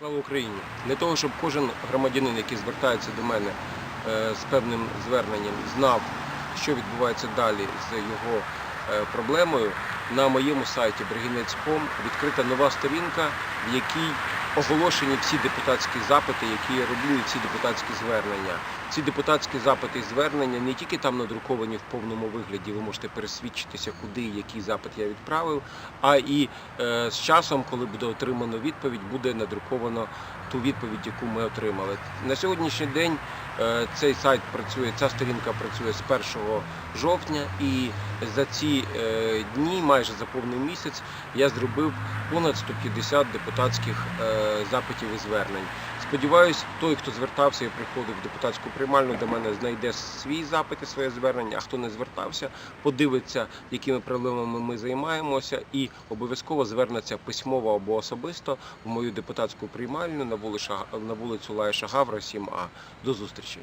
Слава Україні! Для того, щоб кожен громадянин, який звертається до мене е, з певним зверненням, знав, що відбувається далі з його е, проблемою, на моєму сайті Бригінець.ком відкрита нова сторінка, в якій оголошені всі депутатські запити, які я роблю, і всі депутатські звернення. Ці депутатські запити і звернення не тільки там надруковані в повному вигляді, ви можете пересвідчитися, куди який запит я відправив, а і е, з часом, коли буде отримано відповідь, буде надруковано ту відповідь, яку ми отримали. На сьогоднішній день е, цей сайт працює, ця сторінка працює з 1 жовтня, і за ці е, дні, майже за повний місяць, я зробив понад 150 депутатських е, запитів і звернень. Сподіваюсь, той, хто звертався і приходив в депутатську приймальну, до мене знайде свій запит і своє звернення. А хто не звертався, подивиться, якими проблемами ми займаємося, і обов'язково звернеться письмово або особисто в мою депутатську приймальню на вулицю, Лаїша Гавра, 7А. До зустрічі.